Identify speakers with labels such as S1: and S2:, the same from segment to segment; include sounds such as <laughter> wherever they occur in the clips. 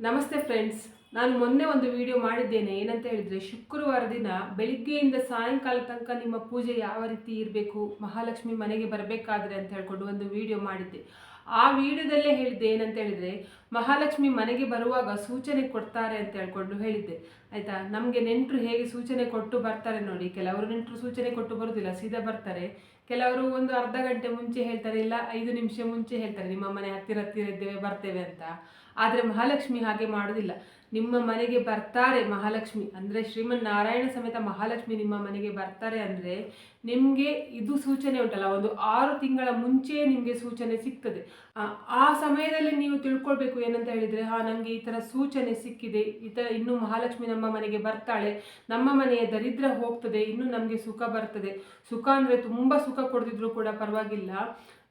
S1: ನಮಸ್ತೆ ಫ್ರೆಂಡ್ಸ್ ನಾನು ಮೊನ್ನೆ ಒಂದು ವಿಡಿಯೋ ಮಾಡಿದ್ದೇನೆ. ಏನಂತ ಹೇಳಿದರೆ, ಶುಕ್ರವಾರ ದಿನ ಬೆಳಿಗ್ಗೆಯಿಂದ ಸಾಯಂಕಾಲ ತನಕ ನಿಮ್ಮ ಪೂಜೆ ಯಾವ ರೀತಿ ಇರಬೇಕು, ಮಹಾಲಕ್ಷ್ಮಿ ಮನೆಗೆ ಬರಬೇಕಾದ್ರೆ ಅಂತ ಹೇಳ್ಕೊಂಡು ಒಂದು ವಿಡಿಯೋ ಮಾಡಿದ್ದೆ. ಆ ವಿಡಿಯೋದಲ್ಲೇ ಹೇಳಿದ್ದೆ ಏನಂತ ಹೇಳಿದರೆ, ಮಹಾಲಕ್ಷ್ಮಿ ಮನೆಗೆ ಬರುವಾಗ ಸೂಚನೆ ಕೊಡ್ತಾರೆ ಅಂತ ಹೇಳ್ಕೊಂಡು ಹೇಳಿದ್ದೆ. ಆಯಿತಾ? ನಮಗೆ ನೆಂಟರು ಹೇಗೆ ಸೂಚನೆ ಕೊಟ್ಟು ಬರ್ತಾರೆ ನೋಡಿ. ಕೆಲವರು ನೆಂಟರು ಸೂಚನೆ ಕೊಟ್ಟು ಬರೋದಿಲ್ಲ, ಸೀದಾ ಬರ್ತಾರೆ. ಕೆಲವರು ಒಂದು ಅರ್ಧ ಗಂಟೆ ಮುಂಚೆ ಹೇಳ್ತಾರೆ, ಇಲ್ಲ, ಐದು ನಿಮಿಷ ಮುಂಚೆ ಹೇಳ್ತಾರೆ, ನಿಮ್ಮ ಮನೆ ಹತ್ತಿರ ಹತ್ತಿರ ಇದ್ದೇವೆ, ಬರ್ತೇವೆ ಅಂತ. ಆದರೆ ಮಹಾಲಕ್ಷ್ಮಿ ಹಾಗೆ ಮಾಡೋದಿಲ್ಲ. ನಿಮ್ಮ ಮನೆಗೆ ಬರ್ತಾರೆ ಮಹಾಲಕ್ಷ್ಮಿ. ಅಂದರೆ ಶ್ರೀಮನ್ ನಾರಾಯಣ ಸಮೇತ ಮಹಾಲಕ್ಷ್ಮಿ ನಿಮ್ಮ ಮನೆಗೆ ಬರ್ತಾರೆ ಅಂದರೆ ನಿಮಗೆ ಇದು ಸೂಚನೆ ಉಂಟಲ್ಲ, ಒಂದು ಆರು ತಿಂಗಳ ಮುಂಚೆ ನಿಮಗೆ ಸೂಚನೆ ಸಿಗ್ತದೆ. ಆ- ಸಮಯದಲ್ಲಿ ನೀವು ತಿಳ್ಕೊಳ್ಬೇಕು ಏನಂತ ಹೇಳಿದರೆ, ಹಾ ನನಗೆ ಈ ಥರ ಸೂಚನೆ ಸಿಕ್ಕಿದೆ, ಈ ಥರ ಇನ್ನೂ ಮಹಾಲಕ್ಷ್ಮಿ ನಮ್ಮ ಮನೆಗೆ ಬರ್ತಾಳೆ, ನಮ್ಮ ಮನೆಯ ದರಿದ್ರ ಹೋಗ್ತದೆ, ಇನ್ನೂ ನಮಗೆ ಸುಖ ಬರ್ತದೆ. ಸುಖ ಅಂದರೆ ತುಂಬ ಸುಖ ಕೊಡದಿದ್ರು ಕೂಡ ಪರವಾಗಿಲ್ಲ.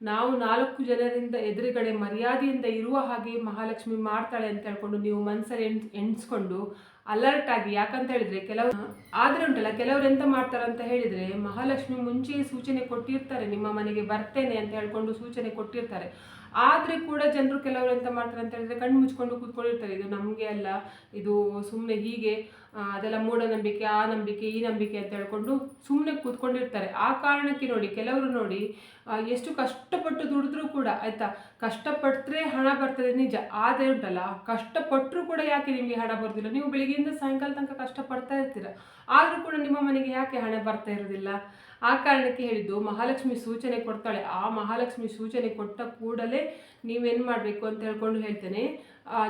S1: ನಾವು ನಾಲ್ಕು ಜನರಿಂದ ಎದುರುಗಡೆ ಮರ್ಯಾದೆಯಿಂದ ಇರುವ ಹಾಗೆ ಮಹಾಲಕ್ಷ್ಮಿ ಮಾಡ್ತಾಳೆ ಅಂತ ಹೇಳ್ಕೊಂಡು ನೀವು ಮನಸ್ಸಲ್ಲಿ ಎಣ್, ಎಣಿಸ್ಕೊಂಡು ಅಲರ್ಟ್ ಆಗಿ ಯಾಕಂತ ಹೇಳಿದ್ರೆ ಕೆಲವು, ಆದರೆ ಉಂಟಲ್ಲ, ಕೆಲವರು ಎಂತ ಮಾಡ್ತಾರೆ ಅಂತ ಹೇಳಿದ್ರೆ ಮಹಾಲಕ್ಷ್ಮಿ ಮುಂಚೆಯೇ ಸೂಚನೆ ಕೊಟ್ಟಿರ್ತಾರೆ, ನಿಮ್ಮ ಮನೆಗೆ ಬರ್ತೇನೆ ಅಂತ ಹೇಳ್ಕೊಂಡು ಸೂಚನೆ ಕೊಟ್ಟಿರ್ತಾರೆ. ಆದ್ರೆ ಕೂಡ ಜನರು ಕೆಲವರು ಎಂತ ಮಾಡ್ತಾರೆ ಅಂತ ಹೇಳಿದ್ರೆ ಕಣ್ಣು ಮುಚ್ಕೊಂಡು ಕೂತ್ಕೊಂಡಿರ್ತಾರೆ. ಇದು ನಮಗೆ ಅಲ್ಲ, ಇದು ಸುಮ್ಮನೆ ಹೀಗೆ. ಅದೆಲ್ಲ ಮೂಢನಂಬಿಕೆ, ಆ ನಂಬಿಕೆ, ಈ ನಂಬಿಕೆ ಅಂತ ಹೇಳ್ಕೊಂಡು ಸುಮ್ಮನೆ ಕೂತ್ಕೊಂಡಿರ್ತಾರೆ. ಆ ಕಾರಣಕ್ಕೆ ನೋಡಿ, ಕೆಲವರು ನೋಡಿ ಎಷ್ಟು ಕಷ್ಟಪಟ್ಟು ದುಡಿದ್ರೂ ಕೂಡ ಆಯಿತಾ ಕಷ್ಟಪಟ್ಟರೆ ಹಣ ಬರ್ತದೆ ನಿಜ, ಆದರೆ ಉಂಟಲ್ಲ ಕಷ್ಟಪಟ್ಟರೂ ಕೂಡ ಯಾಕೆ ನಿಮಗೆ ಹಣ ಬರೋದಿಲ್ಲ? ನೀವು ಬೆಳಿಗ್ಗೆಯಿಂದ ಸಾಯಂಕಾಲ ತನಕ ಕಷ್ಟಪಡ್ತಾ ಇರ್ತೀರ. ಆದರೂ ಕೂಡ ನಿಮ್ಮ ಮನೆಗೆ ಯಾಕೆ ಹಣ ಬರ್ತಾ ಇರೋದಿಲ್ಲ? ಆ ಕಾರಣಕ್ಕೆ ಹೇಳಿದ್ದು, ಮಹಾಲಕ್ಷ್ಮಿ ಸೂಚನೆ ಕೊಡ್ತಾಳೆ. ಆ ಮಹಾಲಕ್ಷ್ಮಿ ಸೂಚನೆ ಕೊಟ್ಟ ಕೂಡಲೇ ನೀವೇನು ಮಾಡಬೇಕು ಅಂತ ಹೇಳ್ಕೊಂಡು ಹೇಳ್ತೇನೆ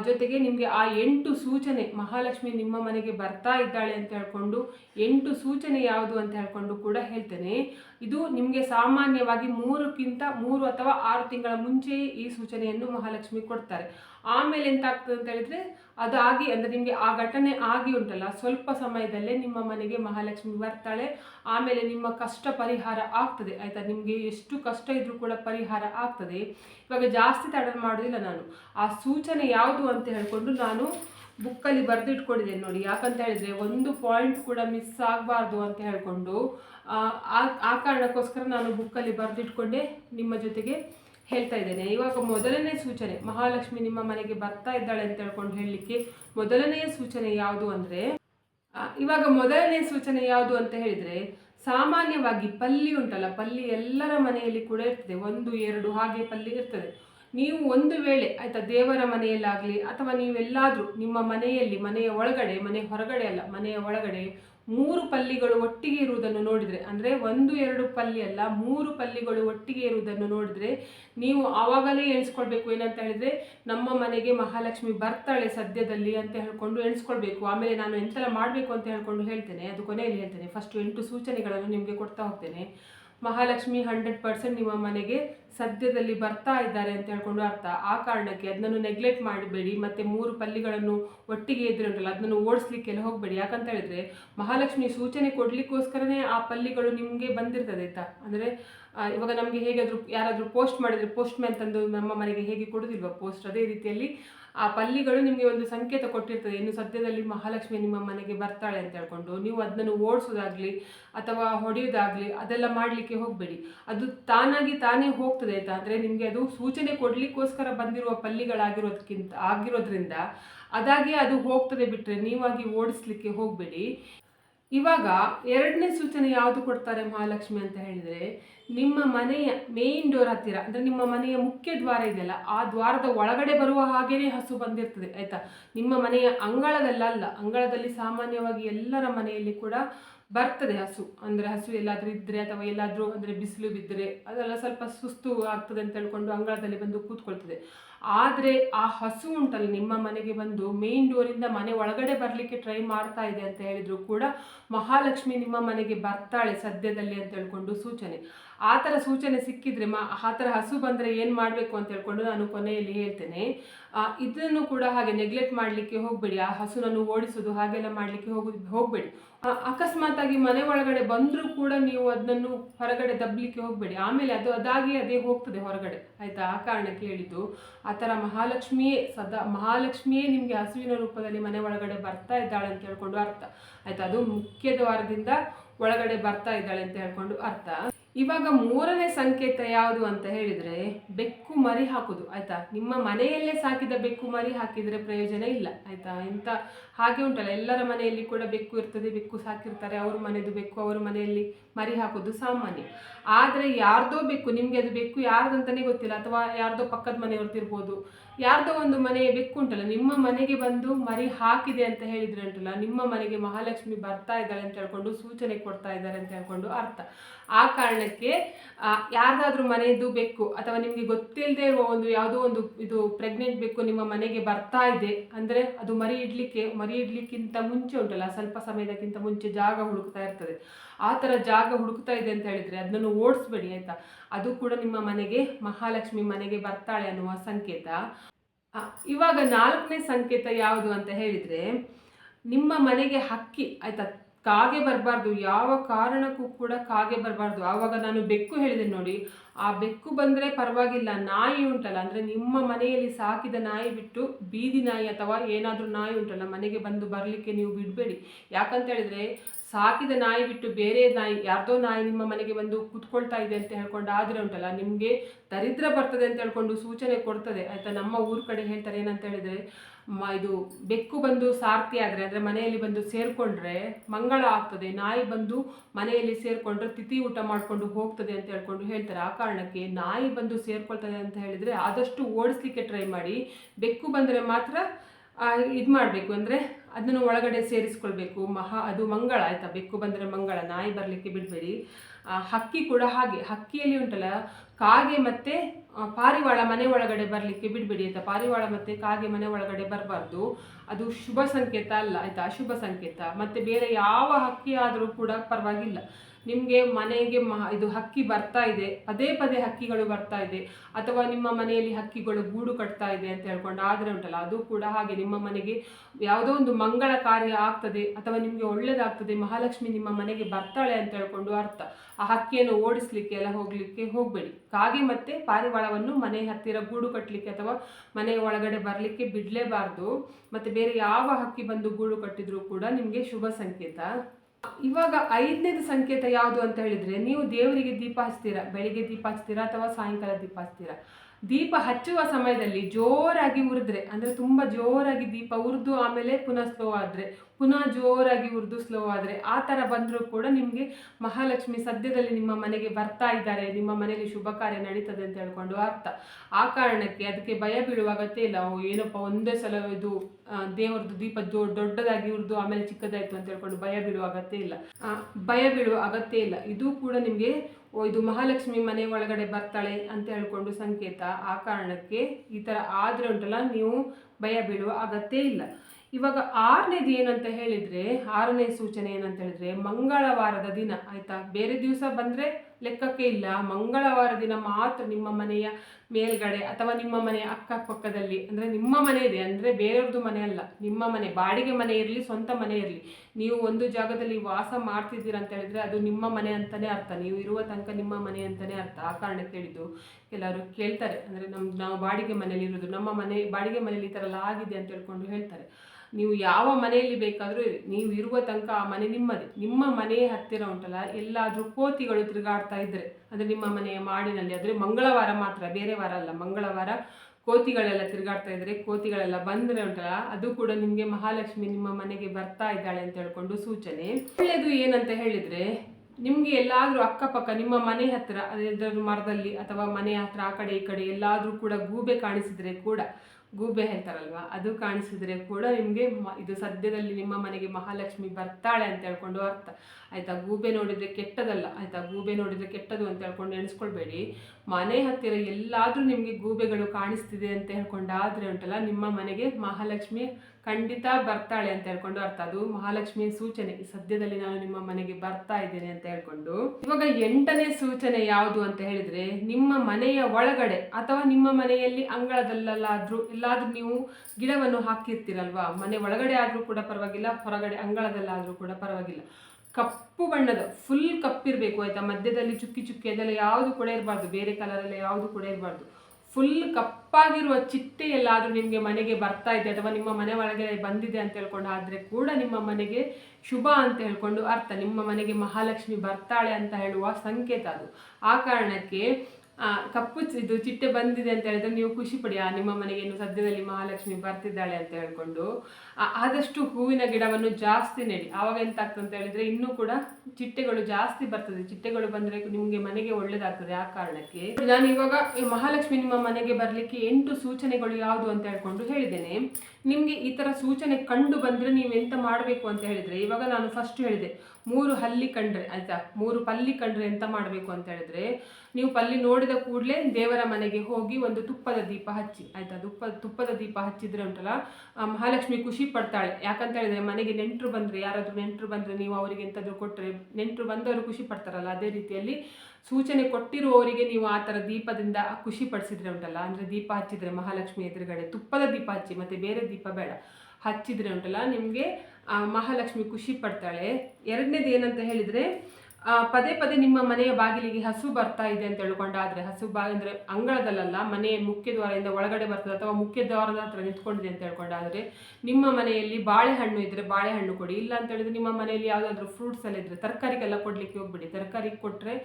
S1: ಜೊತೆಗೆ ನಿಮಗೆ ಆ ಎಂಟು ಸೂಚನೆ, ಮಹಾಲಕ್ಷ್ಮಿ ನಿಮ್ಮ ಮನೆಗೆ ಬರ್ತಾ ಇದ್ದಾಳೆ ಅಂತ ಹೇಳ್ಕೊಂಡು, ಎಂಟು ಸೂಚನೆ ಯಾವುದು ಅಂತ ಹೇಳ್ಕೊಂಡು ಕೂಡ ಹೇಳ್ತೇನೆ. ಇದು ನಿಮಗೆ ಸಾಮಾನ್ಯವಾಗಿ ಮೂರಕ್ಕಿಂತ ಮೂರು ಅಥವಾ ಆರು ತಿಂಗಳ ಮುಂಚೆಯೇ ಈ ಸೂಚನೆಯನ್ನು ಮಹಾಲಕ್ಷ್ಮಿ ಕೊಡ್ತಾರೆ. ಆಮೇಲೆ ಎಂತ ಆಗ್ತದೆ ಅಂತ ಹೇಳಿದ್ರೆ ಅದಾಗಿ ಅಂದರೆ ನಿಮಗೆ ಆ ಘಟನೆ ಆಗಿ ಉಂಟಲ್ಲ, ಸ್ವಲ್ಪ ಸಮಯದಲ್ಲೇ ನಿಮ್ಮ ಮನೆಗೆ ಮಹಾಲಕ್ಷ್ಮಿ ಬರ್ತಾಳೆ. ಆಮೇಲೆ ನಿಮ್ಮ ಕಷ್ಟ ಪರಿಹಾರ ಆಗ್ತದೆ, ಆಯಿತಾ? ನಿಮಗೆ ಎಷ್ಟು ಕಷ್ಟ ಇದ್ರೂ ಕೂಡ ಪರಿಹಾರ ಆಗ್ತದೆ. ಇವಾಗ ಜಾಸ್ತಿ ತಡ ಮಾಡೋದಿಲ್ಲ ನಾನು. ಆ ಸೂಚನೆ ಯಾವುದು ಅಂತ ಹೇಳಿಕೊಂಡು ನಾನು ಬುಕ್ಕಲ್ಲಿ ಬರೆದಿಟ್ಕೊಂಡಿದ್ದೇನೆ ನೋಡಿ. ಯಾಕಂತ ಹೇಳಿದ್ರೆ ಒಂದು ಪಾಯಿಂಟ್ ಕೂಡ ಮಿಸ್ ಆಗಬಾರ್ದು ಅಂತ ಹೇಳಿಕೊಂಡು, ಆ ಕಾರಣಕ್ಕೋಸ್ಕರ ನಾನು ಬುಕ್ಕಲ್ಲಿ ಬರೆದಿಟ್ಕೊಂಡೆ ನಿಮ್ಮ ಜೊತೆಗೆ ಹೇಳ್ತಾ ಇದ್ದೇನೆ. ಇವಾಗ ಮೊದಲನೇ ಸೂಚನೆ, ಮಹಾಲಕ್ಷ್ಮಿ ನಿಮ್ಮ ಮನೆಗೆ ಬರ್ತಾ ಇದ್ದಾಳೆ ಅಂತ ಹೇಳ್ಕೊಂಡು ಹೇಳಲಿಕ್ಕೆ ಮೊದಲನೆಯ ಸೂಚನೆ ಯಾವುದು ಅಂದರೆ ಇವಾಗ ಮೊದಲನೇ ಸೂಚನೆ ಯಾವುದು ಅಂತ ಹೇಳಿದರೆ, ಸಾಮಾನ್ಯವಾಗಿ ಪಲ್ಲಿ ಉಂಟಲ್ಲ, ಪಲ್ಲಿ ಎಲ್ಲರ ಮನೆಯಲ್ಲಿ ಕೂಡ ಇರ್ತದೆ. ಒಂದು, ಎರಡು ಹಾಗೆ ಪಲ್ಲಿ ಇರ್ತದೆ. ನೀವು ಒಂದು ವೇಳೆ ಆಯಿತಾ ದೇವರ ಮನೆಯಲ್ಲಾಗಲಿ ಅಥವಾ ನೀವೆಲ್ಲಾದರೂ ನಿಮ್ಮ ಮನೆಯಲ್ಲಿ, ಮನೆಯ ಒಳಗಡೆ, ಮನೆ ಹೊರಗಡೆ ಅಲ್ಲ, ಮನೆಯ ಒಳಗಡೆ ಮೂರು ಪಲ್ಲಿಗಳು ಒಟ್ಟಿಗೆ ಇರುವುದನ್ನು ನೋಡಿದರೆ, ಅಂದರೆ ಒಂದು, ಎರಡು ಪಲ್ಲಿ ಅಲ್ಲ, ಮೂರು ಪಲ್ಲಿಗಳು ಒಟ್ಟಿಗೆ ಇರುವುದನ್ನು ನೋಡಿದರೆ ನೀವು ಆವಾಗಲೇ ಎಣಿಸ್ಕೊಳ್ಬೇಕು. ಏನಂತ ಹೇಳಿದರೆ, ನಮ್ಮ ಮನೆಗೆ ಮಹಾಲಕ್ಷ್ಮಿ ಬರ್ತಾಳೆ ಸದ್ಯದಲ್ಲಿ ಅಂತ ಹೇಳ್ಕೊಂಡು ಎಣಿಸ್ಕೊಳ್ಬೇಕು. ಆಮೇಲೆ ನಾನು ಎಂತೆಲ್ಲ ಮಾಡಬೇಕು ಅಂತ ಹೇಳ್ಕೊಂಡು ಹೇಳ್ತೇನೆ, ಅದು ಕೊನೆಯಲ್ಲಿ ಹೇಳ್ತೇನೆ. ಫಸ್ಟ್ ಎಂಟು ಸೂಚನೆಗಳನ್ನು ನಿಮಗೆ ಕೊಡ್ತಾ ಹೋಗ್ತೇನೆ. ಮಹಾಲಕ್ಷ್ಮಿ ಹಂಡ್ರೆಡ್ ಪರ್ಸೆಂಟ್ ನಿಮ್ಮ ಮನೆಗೆ ಸದ್ಯದಲ್ಲಿ ಬರ್ತಾ ಇದ್ದಾರೆ ಅಂತ ಹೇಳ್ಕೊಂಡು ಅರ್ಥ. ಆ ಕಾರಣಕ್ಕೆ ಅದನ್ನು ನೆಗ್ಲೆಕ್ಟ್ ಮಾಡಬೇಡಿ, ಮತ್ತು ಮೂರು ಪಲ್ಲಿಗಳನ್ನು ಒಟ್ಟಿಗೆ ಉಂಟಲ್ಲ ಅದನ್ನು ಓಡಿಸ್ಲಿಕ್ಕೆಲ್ಲ ಹೋಗಬೇಡಿ. ಯಾಕಂತ ಹೇಳಿದ್ರೆ, ಮಹಾಲಕ್ಷ್ಮಿ ಸೂಚನೆ ಕೊಡ್ಲಿಕ್ಕೋಸ್ಕರನೇ ಆ ಪಲ್ಲಿಗಳು ನಿಮಗೆ ಬಂದಿರ್ತದೆ ಆಯ್ತಾ? ಅಂದರೆ ಇವಾಗ ನಮಗೆ ಹೇಗಾದರೂ ಯಾರಾದರೂ ಪೋಸ್ಟ್ ಮಾಡಿದರೆ ಪೋಸ್ಟ್ ಮ್ಯಾನ್ ತಂದು ನಮ್ಮ ಮನೆಗೆ ಹೇಗೆ ಕೊಡೋದಿಲ್ವಾ ಪೋಸ್ಟ್ ಅದೇ ರೀತಿಯಲ್ಲಿ ಆ ಪಲ್ಲಿಗಳು ನಿಮಗೆ ಒಂದು ಸಂಕೇತ ಕೊಟ್ಟಿರ್ತದೆ. ಇನ್ನು ಸದ್ಯದಲ್ಲಿ ಮಹಾಲಕ್ಷ್ಮಿ ನಿಮ್ಮ ಮನೆಗೆ ಬರ್ತಾಳೆ ಅಂತ ಹೇಳ್ಕೊಂಡು ನೀವು ಅದನ್ನು ಓಡಿಸೋದಾಗ್ಲಿ ಅಥವಾ ಹೊಡೆಯೋದಾಗ್ಲಿ ಅದೆಲ್ಲ ಮಾಡಲಿಕ್ಕೆ ಹೋಗಬೇಡಿ. ಅದು ತಾನಾಗಿ ತಾನೇ ಹೋಗ್ತದೆ ಆಯ್ತಾ ಅಂದರೆ ನಿಮಗೆ ಅದು ಸೂಚನೆ ಕೊಡಲಿಕ್ಕೋಸ್ಕರ ಬಂದಿರುವ ಪಲ್ಲಿಗಳಾಗಿರೋದಕ್ಕಿಂತ ಆಗಿರೋದ್ರಿಂದ ಅದಾಗೆ ಅದು ಹೋಗ್ತದೆ ಬಿಟ್ಟರೆ ನೀವಾಗಿ ಓಡಿಸ್ಲಿಕ್ಕೆ ಹೋಗಬೇಡಿ. ಇವಾಗ ಎರಡನೇ ಸೂಚನೆ ಯಾವುದು ಕೊಡ್ತಾರೆ ಮಹಾಲಕ್ಷ್ಮಿ ಅಂತ ಹೇಳಿದರೆ, ನಿಮ್ಮ ಮನೆಯ ಮೇನ್ ಡೋರ್ ಹತ್ತಿರ, ಅಂದರೆ ನಿಮ್ಮ ಮನೆಯ ಮುಖ್ಯ ದ್ವಾರ ಇದೆಯಲ್ಲ, ಆ ದ್ವಾರದ ಒಳಗಡೆ ಬರುವ ಹಾಗೇನೆ ಹಸು ಬಂದಿರ್ತದೆ, ಆಯಿತಾ? ನಿಮ್ಮ ಮನೆಯ ಅಂಗಳದಲ್ಲ ಅಂಗಳದಲ್ಲಿ ಸಾಮಾನ್ಯವಾಗಿ ಎಲ್ಲರ ಮನೆಯಲ್ಲಿ ಕೂಡ ಬರ್ತದೆ ಹಸು. ಅಂದರೆ ಹಸು ಎಲ್ಲಾದರೂ ಇದ್ದರೆ ಅಥವಾ ಎಲ್ಲಾದರೂ ಅಂದರೆ ಬಿಸಿಲು ಬಿದ್ದರೆ ಅದೆಲ್ಲ ಸ್ವಲ್ಪ ಸುಸ್ತು ಆಗ್ತದೆ ಅಂತ ಹೇಳ್ಕೊಂಡು ಅಂಗಳದಲ್ಲಿ ಬಂದು ಕೂತ್ಕೊಳ್ತದೆ. ಆದರೆ ಆ ಹಸು ಉಂಟಲ್ಲ, ನಿಮ್ಮ ಮನೆಗೆ ಬಂದು ಮೇನ್ ಡೋರಿಂದ ಮನೆ ಒಳಗಡೆ ಬರಲಿಕ್ಕೆ ಟ್ರೈ ಮಾಡ್ತಾ ಇದೆ ಅಂತ ಹೇಳಿದ್ರು ಕೂಡ ಮಹಾಲಕ್ಷ್ಮಿ ನಿಮ್ಮ ಮನೆಗೆ ಬರ್ತಾಳೆ ಸದ್ಯದಲ್ಲಿ ಅಂತ ಹೇಳ್ಕೊಂಡು ಸೂಚನೆ. ಆ ಥರ ಸೂಚನೆ ಸಿಕ್ಕಿದ್ರೆ ಮ, ಆ ಥರ ಹಸು ಬಂದರೆ ಏನು ಮಾಡಬೇಕು ಅಂತ ಹೇಳ್ಕೊಂಡು ನಾನು ಕೊನೆಯಲ್ಲಿ ಹೇಳ್ತೇನೆ. ಇದನ್ನು ಕೂಡ ಹಾಗೆ ನೆಗ್ಲೆಕ್ಟ್ ಮಾಡಲಿಕ್ಕೆ ಹೋಗಬೇಡಿ, ಆ ಹಸುನನ್ನು ಓಡಿಸೋದು ಹಾಗೆಲ್ಲ ಮಾಡಲಿಕ್ಕೆ ಹೋಗೋದು ಹೋಗಬೇಡಿ. ಅಕಸ್ಮಾತಾಗಿ ಮನೆ ಒಳಗಡೆ ಬಂದರೂ ಕೂಡ ನೀವು ಅದನ್ನು ಹೊರಗಡೆ ದಬ್ಬಲಿಕ್ಕೆ ಹೋಗಬೇಡಿ. ಆಮೇಲೆ ಅದು ಅದಾಗಿ ಅದೇ ಹೋಗ್ತದೆ ಹೊರಗಡೆ. ಆಯಿತಾ? ಆ ಕಾರಣಕ್ಕೆ ಹೇಳಿದ್ದು. ಆ ಥರ ಮಹಾಲಕ್ಷ್ಮಿಯೇ ಸದಾ, ಮಹಾಲಕ್ಷ್ಮಿಯೇ ನಿಮಗೆ ಹಸುವಿನ ರೂಪದಲ್ಲಿ ಮನೆ ಒಳಗಡೆ ಬರ್ತಾ ಇದ್ದಾಳೆ ಅಂತ ಹೇಳ್ಕೊಂಡು ಅರ್ಥ. ಆಯಿತಾ? ಅದು ಮುಖ್ಯ ದ್ವಾರದಿಂದ ಒಳಗಡೆ ಬರ್ತಾ ಇದ್ದಾಳೆ ಅಂತ ಹೇಳ್ಕೊಂಡು ಅರ್ಥ. ಇವಾಗ ಮೂರನೇ ಸಂಕೇತ ಯಾವುದು ಅಂತ ಹೇಳಿದ್ರೆ ಬೆಕ್ಕು ಮರಿ ಹಾಕುದು. ಆಯ್ತಾ? ನಿಮ್ಮ ಮನೆಯಲ್ಲೇ ಸಾಕಿದ ಬೆಕ್ಕು ಮರಿ ಹಾಕಿದ್ರೆ ಪ್ರಯೋಜನ ಇಲ್ಲ. ಆಯ್ತಾ? ಇಂಥ ಹಾಗೆ ಉಂಟಲ್ಲ, ಎಲ್ಲರ ಮನೆಯಲ್ಲಿ ಕೂಡ ಬೆಕ್ಕು ಇರ್ತದೆ, ಬೆಕ್ಕು ಸಾಕಿರ್ತಾರೆ, ಅವ್ರ ಮನೆಯದು ಬೆಕ್ಕು, ಅವ್ರ ಮನೆಯಲ್ಲಿ ಮರಿ ಹಾಕೋದು ಸಾಮಾನ್ಯ. ಆದರೆ ಯಾರ್ದೋ ಬೆಕ್ಕು, ನಿಮಗೆ ಅದು ಬೆಕ್ಕು ಯಾರ್ದಂತಾನೆ ಗೊತ್ತಿಲ್ಲ, ಅಥವಾ ಯಾರ್ದೋ ಪಕ್ಕದ ಮನೆಯವ್ರದ್ದು ಇರ್ಬೋದು, ಯಾರ್ದೋ ಒಂದು ಮನೆಯ ಬೆಕ್ಕು ಉಂಟಲ್ಲ, ನಿಮ್ಮ ಮನೆಗೆ ಬಂದು ಮರಿ ಹಾಕಿದೆ ಅಂತ ಹೇಳಿದ್ರೆ ಉಂಟಲ್ಲ, ನಿಮ್ಮ ಮನೆಗೆ ಮಹಾಲಕ್ಷ್ಮಿ ಬರ್ತಾ ಇದ್ದಾಳೆ ಅಂತ ಹೇಳ್ಕೊಂಡು, ಸೂಚನೆ ಕೊಡ್ತಾ ಇದ್ದಾರೆ ಅಂತ ಹೇಳ್ಕೊಂಡು ಅರ್ಥ. ಆ ಕಾರಣಕ್ಕೆ ಯಾರ್ದಾದ್ರೂ ಮನೆಯದು ಬೆಕ್ಕು, ಅಥವಾ ನಿಮಗೆ ಗೊತ್ತಿಲ್ಲದೆ ಇರುವ ಒಂದು ಯಾವುದೋ ಒಂದು ಇದು ಪ್ರೆಗ್ನೆಂಟ್ ಬೆಕ್ಕು ನಿಮ್ಮ ಮನೆಗೆ ಬರ್ತಾ ಇದೆ, ಅಂದರೆ ಅದು ಮರಿ ಇಡ್ಲಿಕ್ಕೆ ಮರಿ ಇಡ್ಲಿಕ್ಕಿಂತ ಮುಂಚೆ ಉಂಟಲ್ಲ, ಸ್ವಲ್ಪ ಸಮಯದಕ್ಕಿಂತ ಮುಂಚೆ ಜಾಗ ಹುಡುಕ್ತಾ ಇರ್ತದೆ. ಆ ಥರ ಜಾಗ ಹುಡುಕ್ತಾ ಇದೆ ಅಂತ ಹೇಳಿದರೆ ಅದನ್ನು ಓಡಿಸ್ಬೇಡಿ, ಆಯಿತಾ? ಅದು ಕೂಡ ನಿಮ್ಮ ಮನೆಗೆ, ಮಹಾಲಕ್ಷ್ಮಿ ಮನೆಗೆ ಬರ್ತಾಳೆ ಅನ್ನುವ ಸಂಕೇತ. ಇವಾಗ ನಾಲ್ಕನೇ ಸಂಕೇತ ಯಾವುದು ಅಂತ ಹೇಳಿದರೆ, ನಿಮ್ಮ ಮನೆಗೆ ಹಕ್ಕಿ, ಆಯ್ತಾ? ಕಾಗೆ ಬರಬಾರ್ದು, ಯಾವ ಕಾರಣಕ್ಕೂ ಕೂಡ ಕಾಗೆ ಬರಬಾರ್ದು. ಆವಾಗ ನಾನು ಬೆಕ್ಕು ಹೇಳಿದೆ ನೋಡಿ, ಆ ಬೆಕ್ಕು ಬಂದರೆ ಪರವಾಗಿಲ್ಲ, ನಾಯಿ ಉಂಟಲ್ಲ, ಅಂದರೆ ನಿಮ್ಮ ಮನೆಯಲ್ಲಿ ಸಾಕಿದ ನಾಯಿ ಬಿಟ್ಟು ಬೀದಿ ನಾಯಿ ಅಥವಾ ಏನಾದರೂ ನಾಯಿ ಉಂಟಲ್ಲ, ಮನೆಗೆ ಬಂದು ಬರಲಿಕ್ಕೆ ನೀವು ಬಿಡಬೇಡಿ. ಯಾಕಂತ ಹೇಳಿದರೆ ಸಾಕಿದ ನಾಯಿ ಬಿಟ್ಟು ಬೇರೆ ನಾಯಿ, ಯಾರ್ದೋ ನಾಯಿ ನಿಮ್ಮ ಮನೆಗೆ ಬಂದು ಕುತ್ಕೊಳ್ತಾ ಇದೆ ಅಂತ ಹೇಳ್ಕೊಂಡು ಆದರೆ ಉಂಟಲ್ಲ, ನಿಮಗೆ ದರಿದ್ರ ಬರ್ತದೆ ಅಂತ ಹೇಳ್ಕೊಂಡು ಸೂಚನೆ ಕೊಡ್ತದೆ. ಆಯಿತಾ, ನಮ್ಮ ಊರ ಕಡೆ ಹೇಳ್ತಾರೆ ಏನಂತ ಹೇಳಿದರೆ, ಮ, ಇದು ಬೆಕ್ಕು ಬಂದು ಸಾರ್ತಿ ಆದರೆ, ಅಂದರೆ ಮನೆಯಲ್ಲಿ ಬಂದು ಸೇರಿಕೊಂಡ್ರೆ ಮಂಗಳ ಆಗ್ತದೆ. ನಾಯಿ ಬಂದು ಮನೆಯಲ್ಲಿ ಸೇರಿಕೊಂಡ್ರೆ ತಿಥಿ ಊಟ ಮಾಡಿಕೊಂಡು ಹೋಗ್ತದೆ ಅಂತ ಹೇಳ್ಕೊಂಡು ಹೇಳ್ತಾರೆ. ಆ ಕಾರಣಕ್ಕೆ ನಾಯಿ ಬಂದು ಸೇರ್ಕೊಳ್ತದೆ ಅಂತ ಹೇಳಿದರೆ ಆದಷ್ಟು ಓಡಿಸ್ಲಿಕ್ಕೆ ಟ್ರೈ ಮಾಡಿ. ಬೆಕ್ಕು ಬಂದರೆ ಮಾತ್ರ ಇದು ಮಾಡಬೇಕು. ಅಂದರೆ ಅದನ್ನು ಒಳಗಡೆ ಸೇರಿಸ್ಕೊಳ್ಬೇಕು. ಮಹಾ, ಅದು ಮಂಗಳ ಆಯಿತಾ? ಬೆಕ್ಕು ಬಂದರೆ ಮಂಗಳ, ನಾಯಿ ಬರಲಿಕ್ಕೆ ಬಿಡಬೇಡಿ. ಹಕ್ಕಿ ಕೂಡ ಹಾಗೆ. ಹಕ್ಕಿಯಲ್ಲಿ ಉಂಟಲ್ಲ, ಕಾಗೆ ಮತ್ತು ಪಾರಿವಾಳ ಮನೆ ಒಳಗಡೆ ಬರಲಿಕ್ಕೆ ಬಿಡಬೇಡಿ ಆಯಿತಾ ಪಾರಿವಾಳ ಮತ್ತು ಕಾಗೆ ಮನೆ ಒಳಗಡೆ ಬರಬಾರ್ದು. ಅದು ಶುಭ ಸಂಕೇತ ಅಲ್ಲ, ಆಯಿತಾ? ಅಶುಭ ಸಂಕೇತ. ಮತ್ತು ಬೇರೆ ಯಾವ ಹಕ್ಕಿ ಆದರೂ ಕೂಡ ಪರವಾಗಿಲ್ಲ. ನಿಮಗೆ ಮನೆಗೆ ಮ ಇದು ಹಕ್ಕಿ ಬರ್ತಾ ಇದೆ, ಪದೇ ಪದೇ ಹಕ್ಕಿಗಳು ಬರ್ತಾ ಇದೆ, ಅಥವಾ ನಿಮ್ಮ ಮನೆಯಲ್ಲಿ ಹಕ್ಕಿಗಳು ಗೂಡು ಕಟ್ತಾ ಇದೆ ಅಂತ ಹೇಳ್ಕೊಂಡು ಆದರೆ ಉಂಟಲ್ಲ, ಅದು ಕೂಡ ಹಾಗೆ ನಿಮ್ಮ ಮನೆಗೆ ಯಾವುದೋ ಒಂದು ಮಂಗಳ ಕಾರ್ಯ ಆಗ್ತದೆ, ಅಥವಾ ನಿಮಗೆ ಒಳ್ಳೆಯದಾಗ್ತದೆ ಮಹಾಲಕ್ಷ್ಮಿ ನಿಮ್ಮ ಮನೆಗೆ ಬರ್ತಾಳೆ ಅಂತ ಹೇಳ್ಕೊಂಡು ಅರ್ಥ. ಆ ಹಕ್ಕಿಯನ್ನು ಓಡಿಸ್ಲಿಕ್ಕೆ ಎಲ್ಲ ಹೋಗಲಿಕ್ಕೆ ಹೋಗಬೇಡಿ. ಕಾಗೆ ಮತ್ತೆ ಪಾರಿವಾಳವನ್ನು ಮನೆ ಹತ್ತಿರ ಗೂಡು ಕಟ್ಟಲಿಕ್ಕೆ ಅಥವಾ ಮನೆಯ ಒಳಗಡೆ ಬರಲಿಕ್ಕೆ ಬಿಡಲೇಬಾರ್ದು. ಮತ್ತೆ ಬೇರೆ ಯಾವ ಹಕ್ಕಿ ಬಂದು ಗೂಡು ಕಟ್ಟಿದರೂ ಕೂಡ ನಿಮಗೆ ಶುಭ ಸಂಕೇತ. ಇವಾಗ ಐದನೇದು ಸಂಕೇತ ಯಾವುದು ಅಂತ ಹೇಳಿದ್ರೆ ನೀವು ದೇವರಿಗೆ ದೀಪ ಹಚ್ತೀರಾ, ಬೆಳಿಗ್ಗೆ ದೀಪ ಹಚ್ತೀರಾ ಅಥವಾ ಸಾಯಂಕಾಲ ದೀಪ ಹಚ್ತೀರಾ? ದೀಪ ಹಚ್ಚುವ ಸಮಯದಲ್ಲಿ ಜೋರಾಗಿ ಉರಿದ್ರೆ, ಅಂದರೆ ತುಂಬ ಜೋರಾಗಿ ದೀಪ ಉರಿದು ಆಮೇಲೆ ಪುನಃ ಸ್ಲೋ ಆದರೆ, ಪುನಃ ಜೋರಾಗಿ ಉರಿದು ಸ್ಲೋ ಆದರೆ ಆ ಥರ ಬಂದರೂ ಕೂಡ ನಿಮಗೆ ಮಹಾಲಕ್ಷ್ಮಿ ಸದ್ಯದಲ್ಲಿ ನಿಮ್ಮ ಮನೆಗೆ ಬರ್ತಾ ಇದ್ದಾರೆ, ನಿಮ್ಮ ಮನೆಯಲ್ಲಿ ಶುಭ ಕಾರ್ಯ ನಡೀತದೆ ಅಂತ ಹೇಳ್ಕೊಂಡು ಅರ್ಥ. ಆ ಕಾರಣಕ್ಕೆ ಅದಕ್ಕೆ ಭಯ ಬೀಳುವ ಅಗತ್ಯ ಇಲ್ಲ. ಏನಪ್ಪ, ಒಂದೇ ಸಲ ಇದು ದೇವರದ್ದು ದೀಪ ದೊಡ್ಡದಾಗಿ ಉರಿದು ಆಮೇಲೆ ಚಿಕ್ಕದಾಯ್ತು ಅಂತ ಹೇಳ್ಕೊಂಡು ಭಯ ಬೀಳುವ ಅಗತ್ಯ ಇಲ್ಲ. ಭಯ ಬೀಳುವ ಅಗತ್ಯ ಇಲ್ಲ. ಇದು ಕೂಡ ನಿಮಗೆ ಇದು ಮಹಾಲಕ್ಷ್ಮಿ ಮನೆ ಒಳಗಡೆ ಬರ್ತಾಳೆ ಅಂತ ಹೇಳ್ಕೊಂಡು ಸಂಕೇತ ಆ ಕಾರಣಕ್ಕೆ ಈ ಥರ ಆದರೆ ಉಂಟಲ್ಲ, ನೀವು ಭಯ ಬೀಳುವ ಅಗತ್ಯ ಇಲ್ಲ. ಇವಾಗ ಆರನೇದು ಏನಂತ ಹೇಳಿದರೆ, ಆರನೇ ಸೂಚನೆ ಏನಂತ ಹೇಳಿದರೆ, ಮಂಗಳವಾರದ ದಿನ, ಆಯಿತಾ? ಬೇರೆ ದಿವಸ ಬಂದರೆ ಲೆಕ್ಕಕ್ಕೆ ಇಲ್ಲ. ಮಂಗಳವಾರ ದಿನ ಮಾತ್ರ ನಿಮ್ಮ ಮನೆಯ ಮೇಲ್ಗಡೆ ಅಥವಾ ನಿಮ್ಮ ಮನೆಯ ಅಕ್ಕಪಕ್ಕದಲ್ಲಿ ಅಂದರೆ ನಿಮ್ಮ ಮನೆ ಇದೆ, ಅಂದರೆ ಬೇರೆಯವ್ರದ್ದು ಮನೆ ಅಲ್ಲ. ನಿಮ್ಮ ಮನೆ, ಬಾಡಿಗೆ ಮನೆ ಇರಲಿ, ಸ್ವಂತ ಮನೆ ಇರಲಿ. ನೀವು ಒಂದು ಜಾಗದಲ್ಲಿ ವಾಸ ಮಾಡ್ತಿದ್ದೀರ ಅಂತ ಹೇಳಿದ್ರೆ ಅದು ನಿಮ್ಮ ಮನೆ ಅಂತಲೇ ಅರ್ಥ. ನೀವು ಇರುವ ತನಕ ನಿಮ್ಮ ಮನೆ ಅಂತಲೇ ಅರ್ಥ. ಆ ಕಾರಣಕ್ಕೆ ಹೇಳಿದ್ದು ಕೆಲವರು ಕೇಳ್ತಾರೆ. ಅಂದರೆ ನಮ್ಮ ನಾವು ಬಾಡಿಗೆ ಮನೇಲಿ ಇರೋದು ನಮ್ಮ ಮನೆ, ಬಾಡಿಗೆ ಮನೇಲಿ ಈ ಥರ ಎಲ್ಲ ಆಗಿದೆ ಅಂತ ಹೇಳ್ಕೊಂಡು ಹೇಳ್ತಾರೆ. ನೀವು ಯಾವ ಮನೆಯಲ್ಲಿ ಬೇಕಾದರೂ ನೀವು ಇರುವ ತನಕ ಆ ಮನೆ ನಿಮ್ಮದೇ. ನಿಮ್ಮ ಮನೆಯ ಹತ್ತಿರ ಉಂಟಲ್ಲ, ಎಲ್ಲಾದರೂ ಕೋತಿಗಳು ತಿರುಗಾಡ್ತಾ ಇದ್ದರೆ ಅಂದರೆ ನಿಮ್ಮ ಮನೆಯ ಮಾಡಿನಲ್ಲಿ, ಆದರೆ ಮಂಗಳವಾರ ಮಾತ್ರ, ಬೇರೆ ವಾರ ಅಲ್ಲ, ಮಂಗಳವಾರ ಕೋತಿಗಳೆಲ್ಲ ತಿರುಗಾಡ್ತಾ ಇದ್ದರೆ ಕೋತಿಗಳೆಲ್ಲ ಬಂದರೆ ಉಂಟಲ್ಲ, ಅದು ಕೂಡ ನಿಮಗೆ ಮಹಾಲಕ್ಷ್ಮಿ ನಿಮ್ಮ ಮನೆಗೆ ಬರ್ತಾ ಇದ್ದಾಳೆ ಅಂತ ಹೇಳ್ಕೊಂಡು ಸೂಚನೆ. ಒಳ್ಳೆಯದು ಏನಂತ ಹೇಳಿದರೆ, ನಿಮಗೆ ಎಲ್ಲಾದರೂ ಅಕ್ಕಪಕ್ಕ ನಿಮ್ಮ ಮನೆ ಹತ್ತಿರ ಅದರ ಮರದಲ್ಲಿ ಅಥವಾ ಮನೆ ಹತ್ತಿರ ಆ ಕಡೆ ಈ ಕಡೆ ಎಲ್ಲಾದರೂ ಕೂಡ ಗೂಬೆ ಕಾಣಿಸಿದರೆ ಕೂಡ ಗೂಬೆ ಹೇಳ್ತಾರಲ್ವಾ? ಅದು ಕಾಣಿಸಿದ್ರೆ ಕೂಡ ನಿಮಗೆ ಇದು ಸದ್ಯದಲ್ಲಿ ನಿಮ್ಮ ಮನೆಗೆ ಮಹಾಲಕ್ಷ್ಮಿ ಬರ್ತಾಳೆ ಅಂತ ಹೇಳ್ಕೊಂಡು ಅರ್ಥ. ಆಯಿತಾ? ಗೂಬೆ ನೋಡಿದರೆ ಕೆಟ್ಟದಲ್ಲ. ಆಯಿತಾ? ಗೂಬೆ ನೋಡಿದರೆ ಕೆಟ್ಟದು ಅಂತ ಹೇಳ್ಕೊಂಡು ಎಣಿಸ್ಕೊಳ್ಬೇಡಿ. ಮನೆ ಹತ್ತಿರ ಎಲ್ಲಾದರೂ ನಿಮಗೆ ಗೂಬೆಗಳು ಕಾಣಿಸ್ತಿದೆ ಅಂತ ಹೇಳ್ಕೊಂಡಾದರೆ ಉಂಟಲ್ಲ, ನಿಮ್ಮ ಮನೆಗೆ ಮಹಾಲಕ್ಷ್ಮಿ ಖಂಡಿತ ಬರ್ತಾಳೆ ಅಂತ ಹೇಳ್ಕೊಂಡು ಅರ್ಥ. ಅದು ಮಹಾಲಕ್ಷ್ಮಿಯ ಸೂಚನೆ. ಸದ್ಯದಲ್ಲಿ ನಾನು ನಿಮ್ಮ ಮನೆಗೆ ಬರ್ತಾ ಇದ್ದೇನೆ ಅಂತ ಹೇಳ್ಕೊಂಡು. ಇವಾಗ ಎಂಟನೇ ಸೂಚನೆ ಯಾವುದು ಅಂತ ಹೇಳಿದ್ರೆ, ನಿಮ್ಮ ಮನೆಯ ಒಳಗಡೆ ಅಥವಾ ನಿಮ್ಮ ಮನೆಯಲ್ಲಿ ಅಂಗಳದಲ್ಲಾದ್ರೂ, ಎಲ್ಲಾದ್ರೂ ನೀವು ಗಿಡವನ್ನು ಹಾಕಿರ್ತೀರಲ್ವಾ? ಮನೆ ಒಳಗಡೆ ಆದ್ರೂ ಕೂಡ ಪರವಾಗಿಲ್ಲ, ಹೊರಗಡೆ ಅಂಗಳದಲ್ಲಾದ್ರೂ ಕೂಡ ಪರವಾಗಿಲ್ಲ. ಕಪ್ಪು ಬಣ್ಣದ ಫುಲ್ ಕಪ್ಪಿರಬೇಕು ಆಯ್ತಾ? ಮಧ್ಯದಲ್ಲಿ ಚುಕ್ಕಿ ಚುಕ್ಕಿ ಅದೆಲ್ಲ ಯಾವುದು ಕೂಡ ಇರಬಾರ್ದು. ಬೇರೆ ಕಲರಲ್ಲಿ ಯಾವುದು ಕೂಡ ಇರಬಾರ್ದು. ಫುಲ್ ಕಪ್ಪಾಗಿರುವ ಚಿಟ್ಟೆ ಎಲ್ಲಾದರೂ ನಿಮಗೆ ಮನೆಗೆ ಬರ್ತಾ ಇದೆ ಅಥವಾ ನಿಮ್ಮ ಮನೆ ಒಳಗೆ ಬಂದಿದೆ ಅಂತ ಹೇಳ್ಕೊಂಡು ಆದರೆ ಕೂಡ ನಿಮ್ಮ ಮನೆಗೆ ಶುಭ ಅಂತ ಹೇಳ್ಕೊಂಡು ಅರ್ಥ. ನಿಮ್ಮ ಮನೆಗೆ ಮಹಾಲಕ್ಷ್ಮಿ ಬರ್ತಾಳೆ ಅಂತ ಹೇಳುವ ಸಂಕೇತ ಅದು. ಆ ಕಾರಣಕ್ಕೆ ಕಪ್ಪು ಚಿ- ಇದು ಚಿಟ್ಟೆ ಬಂದಿದೆ ಅಂತ ಹೇಳಿದ್ರೆ ನೀವು ಖುಷಿ ಪಡಿ. ಆ, ನಿಮ್ಮ ಮನೆಗೆ ಇನ್ನು ಸದ್ಯದಲ್ಲಿ ಮಹಾಲಕ್ಷ್ಮಿ ಬರ್ತಿದ್ದಾಳೆ ಅಂತ ಹೇಳ್ಕೊಂಡು, ಆ- ಆದಷ್ಟು ಹೂವಿನ ಗಿಡವನ್ನು ಜಾಸ್ತಿ ನೆಡಿ. ಆವಾಗ ಎಂತ ಆಗ್ತದೆ ಅಂತ ಹೇಳಿದ್ರೆ ಇನ್ನೂ ಕೂಡ ಚಿಟ್ಟೆಗಳು ಜಾಸ್ತಿ ಬರ್ತದೆ. ಚಿಟ್ಟೆಗಳು ಬಂದ್ರೆ ನಿಮಗೆ ಮನೆಗೆ ಒಳ್ಳೇದಾಗ್ತದೆ. ಆ ಕಾರಣಕ್ಕೆ ನಾನು ಇವಾಗ ಮಹಾಲಕ್ಷ್ಮಿ ನಿಮ್ಮ ಮನೆಗೆ ಬರ್ಲಿಕ್ಕೆ ಎಂಟು ಸೂಚನೆಗಳು ಯಾವುದು ಅಂತ ಹೇಳ್ಕೊಂಡು ಹೇಳಿದ್ದೇನೆ. ನಿಮ್ಗೆ ಈ ತರ ಸೂಚನೆ ಕಂಡು ಬಂದ್ರೆ ನೀವು ಎಂತ ಮಾಡಬೇಕು ಅಂತ ಹೇಳಿದ್ರೆ, ಇವಾಗ ನಾನು ಫಸ್ಟ್ ಹೇಳಿದೆ, ಮೂರು ಹಲ್ಲಿ ಕಂಡ್ರೆ, ಆಯ್ತಾ? ಮೂರು ಪಲ್ಲಿ ಕಂಡ್ರೆ ಎಂತ ಮಾಡಬೇಕು ಅಂತ ಹೇಳಿದ್ರೆ, ನೀವು ಪಲ್ಲಿ ನೋಡಿದ ಕೂಡಲೇ ದೇವರ ಮನೆಗೆ ಹೋಗಿ ಒಂದು ತುಪ್ಪದ ದೀಪ ಹಚ್ಚಿ, ಆಯ್ತಾ? ತುಪ್ಪ, ತುಪ್ಪದ ದೀಪ ಹಚ್ಚಿದ್ರೆ ಉಂಟಲ್ಲ ಮಹಾಲಕ್ಷ್ಮಿ ಖುಷಿ ಪಡ್ತಾಳೆ. ಯಾಕಂತ ಹೇಳಿದ್ರೆ ಮನೆಗೆ ನೆಂಟರು ಬಂದ್ರೆ, ಯಾರಾದ್ರೂ ನೆಂಟರು ಬಂದ್ರೆ ನೀವು ಅವರಿಗೆ ಎಂತಾದ್ರೂ ಕೊಟ್ಟರೆ ನೆಂಟರು ಬಂದವರು ಖುಷಿ ಪಡ್ತಾರಲ್ಲ, ಅದೇ ರೀತಿಯಲ್ಲಿ ಸೂಚನೆ ಕೊಟ್ಟಿರುವವರಿಗೆ ನೀವು ಆ ಥರ ದೀಪದಿಂದ ಖುಷಿ ಪಡಿಸಿದ್ರೆ ಉಂಟಲ್ಲ? ಅಂದರೆ ದೀಪ ಹಚ್ಚಿದರೆ ಮಹಾಲಕ್ಷ್ಮಿ ಎದುರುಗಡೆ ತುಪ್ಪದ ದೀಪ ಹಚ್ಚಿ, ಮತ್ತೆ ಬೇರೆ ದೀಪ ಬೇಡ, ಹಚ್ಚಿದ್ರೆ ಉಂಟಲ್ಲ? ನಿಮಗೆ ಮಹಾಲಕ್ಷ್ಮಿ ಖುಷಿ ಪಡ್ತಾಳೆ ಎರಡನೇದು ಏನಂತ ಹೇಳಿದ್ರೆ ಪದೇ ಪದೇ ನಿಮ್ಮ ಮನೆಯ ಬಾಗಿಲಿಗೆ ಹಸು ಬರ್ತಾ ಇದೆ ಅಂತ ಹೇಳ್ಕೊಂಡಾದ್ರೆ ಹಸು ಬಾ ಅಂದರೆ ಅಂಗಳದಲ್ಲ ಮನೆ ಮುಖ್ಯ ದ್ವಾರದಿಂದ ಒಳಗಡೆ ಬರ್ತದೆ ಅಥವಾ ಮುಖ್ಯ ದ್ವಾರದ ಹತ್ರ ನಿಂತ್ಕೊಂಡಿದೆ ಅಂತ ಹೇಳ್ಕೊಂಡಾದ್ರೆ ನಿಮ್ಮ ಮನೆಯಲ್ಲಿ ಬಾಳೆಹಣ್ಣು ಇದ್ರೆ ಬಾಳೆಹಣ್ಣು ಕೊಡಿ, ಇಲ್ಲ ಅಂತ ಹೇಳಿದ್ರೆ ನಿಮ್ಮ ಮನೆಯಲ್ಲಿ ಯಾವುದಾದ್ರೂ ಫ್ರೂಟ್ಸ್ ಎಲ್ಲ ಇದ್ರೆ ತರಕಾರಿಗೆಲ್ಲ ಕೊಡ್ಲಿಕ್ಕೆ ಹೋಗ್ಬಿಡಿ. ತರಕಾರಿ ಕೊಟ್ಟರೆ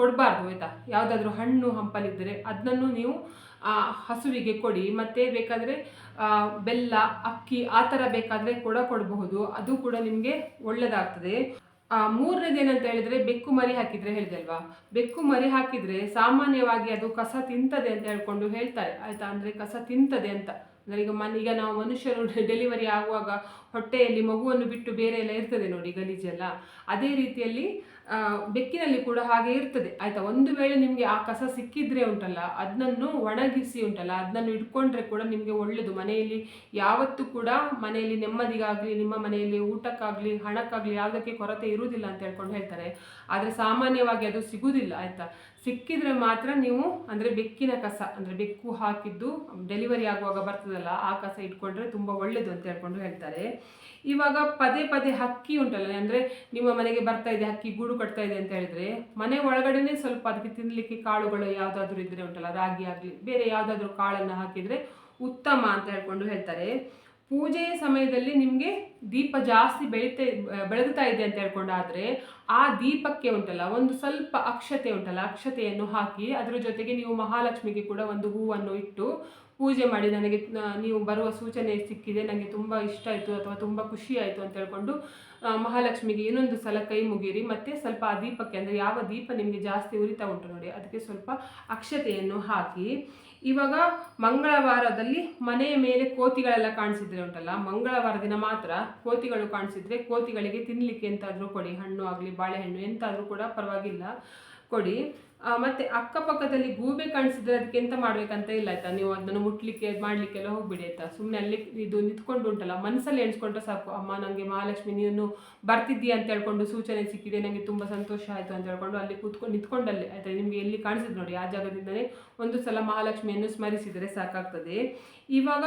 S1: ಕೊಡಬಾರ್ದು, ಆಯ್ತಾ? ಯಾವುದಾದ್ರೂ ಹಣ್ಣು ಹಂಪಲಿದ್ದರೆ ಅದನ್ನು ನೀವು ಹಸುವಿಗೆ ಕೊಡಿ. ಮತ್ತೆ ಬೇಕಾದರೆ ಬೆಲ್ಲ, ಅಕ್ಕಿ, ಆ ಥರ ಬೇಕಾದರೆ ಕೂಡ ಕೊಡಬಹುದು. ಅದು ಕೂಡ ನಿಮಗೆ ಒಳ್ಳೆಯದಾಗ್ತದೆ ಮೂರನೇದು ಏನಂತ ಹೇಳಿದ್ರೆ ಬೆಕ್ಕು ಮರಿ ಹಾಕಿದ್ರೆ ಹೇಳಿದೆ ಅಲ್ವಾ ಬೆಕ್ಕು ಮರಿ ಹಾಕಿದ್ರೆ ಸಾಮಾನ್ಯವಾಗಿ ಅದು ಕಸ ತಿಂತದೆ ಅಂತ ಹೇಳ್ಕೊಂಡು ಹೇಳ್ತಾರೆ. ಆಯ್ತಾ? ಅಂದ್ರೆ ಕಸ ತಿಂತದೆ ಅಂತ. ಅಂದ್ರೆ ಈಗ ಮನ್, ಈಗ ನಾವು ಮನುಷ್ಯರು <laughs> ಡೆಲಿವರಿ ಆಗುವಾಗ ಹೊಟ್ಟೆಯಲ್ಲಿ ಮಗುವನ್ನು ಬಿಟ್ಟು ಬೇರೆ ಎಲ್ಲ ಇರ್ತದೆ ನೋಡಿ ಗಲೀಜೆಲ್ಲ. ಅದೇ ರೀತಿಯಲ್ಲಿ ಬೆಕ್ಕಿನಲ್ಲಿ ಕೂಡ ಹಾಗೆ ಇರ್ತದೆ. ಆಯಿತಾ? ಒಂದು ವೇಳೆ ನಿಮಗೆ ಆ ಕಸ ಸಿಕ್ಕಿದ್ರೆ ಉಂಟಲ್ಲ ಅದನ್ನು ಒಣಗಿಸಿ ಉಂಟಲ್ಲ ಅದನ್ನು ಇಟ್ಕೊಂಡ್ರೆ ಕೂಡ ನಿಮಗೆ ಒಳ್ಳೆಯದು ಮನೆಯಲ್ಲಿ ಯಾವತ್ತೂ ಕೂಡ ಮನೆಯಲ್ಲಿ ನೆಮ್ಮದಿಗಾಗಲಿ, ನಿಮ್ಮ ಮನೆಯಲ್ಲಿ ಊಟಕ್ಕಾಗಲಿ, ಹಣಕ್ಕಾಗಲಿ ಯಾವುದಕ್ಕೆ ಕೊರತೆ ಇರುವುದಿಲ್ಲ ಅಂತ ಹೇಳ್ಕೊಂಡು ಹೇಳ್ತಾರೆ. ಆದರೆ ಸಾಮಾನ್ಯವಾಗಿ ಅದು ಸಿಗುವುದಿಲ್ಲ ಆಯಿತಾ? ಸಿಕ್ಕಿದ್ರೆ ಮಾತ್ರ ನೀವು ಅಂದರೆ ಬೆಕ್ಕಿನ ಕಸ, ಅಂದರೆ ಬೆಕ್ಕು ಹಾಕಿದ್ದು ಡೆಲಿವರಿ ಆಗುವಾಗ ಬರ್ತದಲ್ಲ, ಆ ಕಸ ಇಟ್ಕೊಂಡ್ರೆ ತುಂಬ ಒಳ್ಳೆಯದು ಅಂತ ಹೇಳ್ಕೊಂಡು ಹೇಳ್ತಾರೆ. ಇವಾಗ ಪದೇ ಪದೇ ಹಕ್ಕಿ ಉಂಟಲ್ಲ, ಅಂದರೆ ನಿಮ್ಮ ಮನೆಗೆ ಬರ್ತಾ ಇದೆ, ಹಕ್ಕಿ ಗೂಡು ಕಟ್ತಾ ಇದೆ ಅಂತ ಹೇಳಿದ್ರೆ ಮನೆ ಒಳಗಡೆನೇ ಸ್ವಲ್ಪ ಅದಕ್ಕೆ ತಿನ್ನಲಿಕ್ಕೆ ಕಾಳುಗಳು ಯಾವುದಾದ್ರೂ ಇದ್ದರೆ ಉಂಟಲ್ಲ, ರಾಗಿ ಆಗಲಿ, ಬೇರೆ ಯಾವುದಾದ್ರೂ ಕಾಳನ್ನು ಹಾಕಿದರೆ ಉತ್ತಮ ಅಂತ ಹೇಳ್ಕೊಂಡು ಹೇಳ್ತಾರೆ. ಪೂಜೆಯ ಸಮಯದಲ್ಲಿ ನಿಮಗೆ ದೀಪ ಜಾಸ್ತಿ ಬೆಳೀತಾ, ಬೆಳಗ್ತಾ ಇದೆ ಅಂತ ಹೇಳ್ಕೊಂಡಾದರೆ ಆ ದೀಪಕ್ಕೆ ಉಂಟಲ್ಲ, ಒಂದು ಸ್ವಲ್ಪ ಅಕ್ಷತೆ ಉಂಟಲ್ಲ, ಅಕ್ಷತೆಯನ್ನು ಹಾಕಿ ಅದರ ಜೊತೆಗೆ ನೀವು ಮಹಾಲಕ್ಷ್ಮಿಗೆ ಕೂಡ ಒಂದು ಹೂವನ್ನು ಇಟ್ಟು ಪೂಜೆ ಮಾಡಿ ನನಗೆ ನೀವು ಬರುವ ಸೂಚನೆ ಸಿಕ್ಕಿದೆ ನನಗೆ ತುಂಬ ಇಷ್ಟ ಆಯಿತು ಅಥವಾ ತುಂಬ ಖುಷಿ ಆಯಿತು ಅಂತ ಹೇಳ್ಕೊಂಡು ಮಹಾಲಕ್ಷ್ಮಿಗೆ ಇನ್ನೊಂದು ಸಲ ಕೈ ಮುಗಿಯಿರಿ. ಮತ್ತೆ ಸ್ವಲ್ಪ ಆ ದೀಪಕ್ಕೆ, ಅಂದರೆ ಯಾವ ದೀಪ ನಿಮಗೆ ಜಾಸ್ತಿ ಉರಿತಾ ಉಂಟು ನೋಡಿ, ಅದಕ್ಕೆ ಸ್ವಲ್ಪ ಅಕ್ಷತೆಯನ್ನು ಹಾಕಿ. ಇವಾಗ ಮಂಗಳವಾರದಲ್ಲಿ ಮನೆಯ ಮೇಲೆ ಕೋತಿಗಳೆಲ್ಲ ಕಾಣಿಸಿದ್ರೆ ಉಂಟಲ್ಲ, ಮಂಗಳವಾರ ದಿನ ಮಾತ್ರ ಕೋತಿಗಳು ಕಾಣಿಸಿದ್ರೆ ಕೋತಿಗಳಿಗೆ ತಿನ್ನಲಿಕ್ಕೆ ಎಂತಾದರೂ ಕೊಡಿ, ಹಣ್ಣು ಆಗಲಿ, ಬಾಳೆಹಣ್ಣು ಎಂತಾದರೂ ಕೂಡ ಪರವಾಗಿಲ್ಲ, ಕೊಡಿ. ಮತ್ತೆ ಅಕ್ಕಪಕ್ಕದಲ್ಲಿ ಗೂಬೆ ಕಾಣಿಸಿದ್ರೆ ಅದಕ್ಕೆ ಎಂತ ಮಾಡ್ಬೇಕಂತ ಇಲ್ಲ ಆಯ್ತಾ? ನೀವು ಅದನ್ನು ಮುಟ್ಲಿಕ್ಕೆ ಮಾಡ್ಲಿಕ್ಕೆಲ್ಲ ಹೋಗ್ಬಿಡಿ ಆಯ್ತಾ? ಸುಮ್ಮನೆ ಅಲ್ಲಿ ಇದು ನಿಂತ್ಕೊಂಡು ಉಂಟಲ್ಲ ಮನಸ್ಸಲ್ಲಿ ಎಣಿಸ್ಕೊಂಡ್ರೆ ಸಾಕು. ಅಮ್ಮ ನನಗೆ ಮಹಾಲಕ್ಷ್ಮಿ, ನೀನು ಬರ್ತಿದ್ದೀಯ ಅಂತ ಹೇಳ್ಕೊಂಡು ಸೂಚನೆ ಸಿಕ್ಕಿದೆ ನನಗೆ ತುಂಬ ಸಂತೋಷ ಆಯಿತು ಅಂತ ಹೇಳ್ಕೊಂಡು ಅಲ್ಲಿ ಕೂತ್ಕೊಂಡು ನಿಂತ್ಕೊಂಡಲ್ಲಿ. ಆಯ್ತಾ? ನಿಮಗೆ ಎಲ್ಲಿ ಕಾಣಿಸಿದ್ ನೋಡಿ, ಆ ಜಾಗದಿಂದಲೇ ಒಂದು ಸಲ ಮಹಾಲಕ್ಷ್ಮಿಯನ್ನು ಸ್ಮರಿಸಿದರೆ ಸಾಕಾಗ್ತದೆ. ಇವಾಗ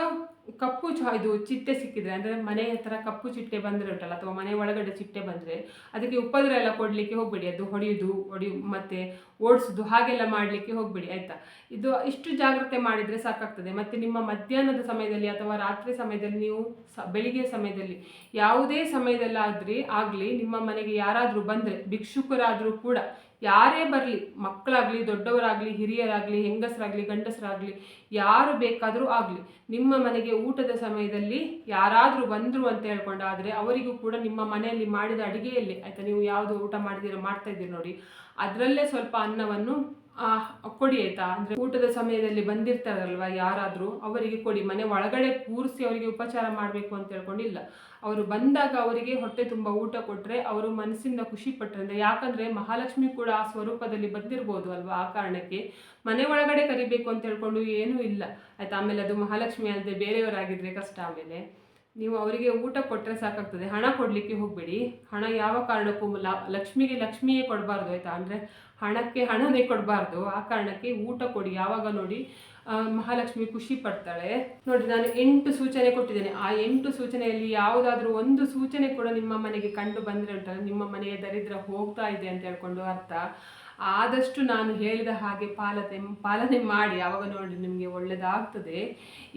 S1: ಕಪ್ಪು ಚ ಇದು ಚಿಟ್ಟೆ ಸಿಕ್ಕಿದ್ರೆ, ಅಂದರೆ ಮನೆ ಹತ್ರ ಕಪ್ಪು ಚಿಟ್ಟೆ ಬಂದರೆ ಉಂಟಲ್ಲ, ಅಥವಾ ಮನೆ ಒಳಗಡೆ ಚಿಟ್ಟೆ ಬಂದರೆ, ಅದಕ್ಕೆ ಉಪದ್ರ ಎಲ್ಲ ಕೊಡಲಿಕ್ಕೆ ಹೋಗಬೇಡಿ. ಅದು ಹೊಡೆಯೋದು ಹೊಡಿ ಮತ್ತೆ ಓಡಿಸೋದು, ಹಾಗೆಲ್ಲ ಮಾಡಲಿಕ್ಕೆ ಹೋಗಬೇಡಿ, ಆಯಿತಾ? ಇದು ಇಷ್ಟು ಜಾಗ್ರತೆ ಮಾಡಿದರೆ ಸಾಕಾಗ್ತದೆ. ಮತ್ತು ನಿಮ್ಮ ಮಧ್ಯಾಹ್ನದ ಸಮಯದಲ್ಲಿ ಅಥವಾ ರಾತ್ರಿ ಸಮಯದಲ್ಲಿ ನೀವು ಸ ಬೆಳಿಗ್ಗೆ ಸಮಯದಲ್ಲಿ ಯಾವುದೇ ಸಮಯದಲ್ಲಾದ್ರೆ ಆಗಲಿ, ನಿಮ್ಮ ಮನೆಗೆ ಯಾರಾದರೂ ಬಂದರೆ, ಭಿಕ್ಷುಕರಾದರೂ ಕೂಡ ಯಾರೇ ಬರಲಿ, ಮಕ್ಕಳಾಗಲಿ, ದೊಡ್ಡವರಾಗಲಿ, ಹಿರಿಯರಾಗಲಿ, ಹೆಂಗಸರಾಗಲಿ, ಗಂಡಸರಾಗಲಿ, ಯಾರು ಬೇಕಾದರೂ ಆಗಲಿ, ನಿಮ್ಮ ಮನೆಗೆ ಊಟದ ಸಮಯದಲ್ಲಿ ಯಾರಾದರೂ ಬಂದರು ಅಂತ ಹೇಳ್ಕೊಂಡಾದರೆ ಅವರಿಗೂ ಕೂಡ ನಿಮ್ಮ ಮನೆಯಲ್ಲಿ ಮಾಡಿದ ಅಡುಗೆಯಲ್ಲೇ, ಆಯಿತಾ, ನೀವು ಯಾವುದು ಊಟ ಮಾಡಿದಿರೋ ಮಾಡ್ತಾ ಇದ್ದೀರಿ ನೋಡಿ, ಅದರಲ್ಲೇ ಸ್ವಲ್ಪ ಅನ್ನವನ್ನು ಕೊಡಿ ಆಯ್ತಾ? ಅಂದರೆ ಊಟದ ಸಮಯದಲ್ಲಿ ಬಂದಿರ್ತಾರಲ್ವ ಯಾರಾದರೂ, ಅವರಿಗೆ ಕೊಡಿ. ಮನೆ ಒಳಗಡೆ ಕೂರಿಸಿ ಅವರಿಗೆ ಉಪಚಾರ ಮಾಡಬೇಕು ಅಂತ ಹೇಳ್ಕೊಂಡಿಲ್ಲ. ಅವರು ಬಂದಾಗ ಅವರಿಗೆ ಹೊಟ್ಟೆ ತುಂಬ ಊಟ ಕೊಟ್ಟರೆ ಅವರು ಮನಸ್ಸಿಂದ ಖುಷಿ ಪಟ್ಟರೆ ಯಾಕಂದರೆ ಮಹಾಲಕ್ಷ್ಮಿ ಕೂಡ ಆ ಸ್ವರೂಪದಲ್ಲಿ ಬಂದಿರ್ಬೋದು ಅಲ್ವಾ ಆ ಕಾರಣಕ್ಕೆ? ಮನೆ ಒಳಗಡೆ ಕರಿಬೇಕು ಅಂತ ಹೇಳ್ಕೊಂಡು ಏನೂ ಇಲ್ಲ. ಆಯ್ತಾ? ಆಮೇಲೆ ಅದು ಮಹಾಲಕ್ಷ್ಮಿ ಅಲ್ಲದೆ ಬೇರೆಯವರಾಗಿದ್ದರೆ ಕಷ್ಟ ಆಮೇಲೆ. ನೀವು ಅವರಿಗೆ ಊಟ ಕೊಟ್ಟರೆ ಸಾಕಾಗ್ತದೆ. ಹಣ ಕೊಡಲಿಕ್ಕೆ ಹೋಗಬೇಡಿ. ಹಣ ಯಾವ ಕಾರಣಕ್ಕೂ ಲಕ್ಷ್ಮಿಗೆ ಲಕ್ಷ್ಮಿಯೇ ಕೊಡಬಾರ್ದು ಆಯಿತಾ? ಅಂದರೆ ಹಣಕ್ಕೆ ಹಣನೇ ಕೊಡಬಾರ್ದು. ಆ ಕಾರಣಕ್ಕೆ ಊಟ ಕೊಡಿ. ಯಾವಾಗ ನೋಡಿ ಮಹಾಲಕ್ಷ್ಮಿ ಖುಷಿ ಪಡ್ತಾಳೆ. ನೋಡಿ ನಾನು ಎಂಟು ಸೂಚನೆ ಕೊಟ್ಟಿದ್ದೇನೆ. ಆ ಎಂಟು ಸೂಚನೆಯಲ್ಲಿ ಯಾವುದಾದ್ರೂ ಒಂದು ಸೂಚನೆ ಕೂಡ ನಿಮ್ಮ ಮನೆಗೆ ಕಂಡು ಬಂದರೆ ಉಂಟಲ್ಲ, ನಿಮ್ಮ ಮನೆಯ ದರಿದ್ರ ಹೋಗ್ತಾ ಇದೆ ಅಂತ ಹೇಳ್ಕೊಂಡು ಅರ್ಥ. ಆದಷ್ಟು ನಾನು ಹೇಳಿದ ಹಾಗೆ ಪಾಲನೆ ಪಾಲನೆ ಮಾಡಿ. ಯಾವಾಗ ನೋಡಿ ನಿಮಗೆ ಒಳ್ಳೆಯದಾಗ್ತದೆ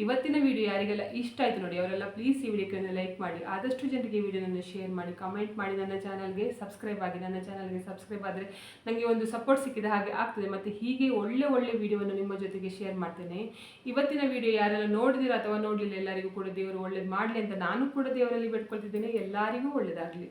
S1: ಇವತ್ತಿನ ವಿಡಿಯೋ ಯಾರಿಗೆಲ್ಲ ಇಷ್ಟ ಆಯಿತು ನೋಡಿ, ಅವರೆಲ್ಲ ಪ್ಲೀಸ್ ಈ ವಿಡಿಯೋಕ್ಕೆ ಲೈಕ್ ಮಾಡಿ. ಆದಷ್ಟು ಜನರಿಗೆ ಈ ಶೇರ್ ಮಾಡಿ ಕಮೆಂಟ್ ಮಾಡಿ. ನನ್ನ ಚಾನಲ್ಗೆ ಸಬ್ಸ್ಕ್ರೈಬ್ ಆಗಿ, ನನ್ನ ಚಾನಲ್ಗೆ ಸಬ್ಸ್ಕ್ರೈಬ್ ಆದರೆ ನನಗೆ ಒಂದು ಸಪೋರ್ಟ್ ಸಿಕ್ಕಿದ ಹಾಗೆ ಆಗ್ತದೆ. ಮತ್ತು ಹೀಗೆ ಒಳ್ಳೆ ಒಳ್ಳೆ ವಿಡಿಯೋವನ್ನು ನಿಮ್ಮ ಜೊತೆಗೆ ಶೇರ್ ಮಾಡ್ತೇನೆ. ಇವತ್ತಿನ ವಿಡಿಯೋ ಯಾರೆಲ್ಲ ನೋಡಿದಿರೋ ಅಥವಾ ನೋಡಲಿಲ್ಲ ಎಲ್ಲರಿಗೂ ಕೂಡ ದೇವರು ಒಳ್ಳೇದು ಮಾಡಲಿ ಅಂತ ನಾನು ಕೂಡ ದೇವರಲ್ಲಿ ಬಿಟ್ಕೊಳ್ತಿದ್ದೇನೆ ಎಲ್ಲರಿಗೂ ಒಳ್ಳೆಯದಾಗಲಿ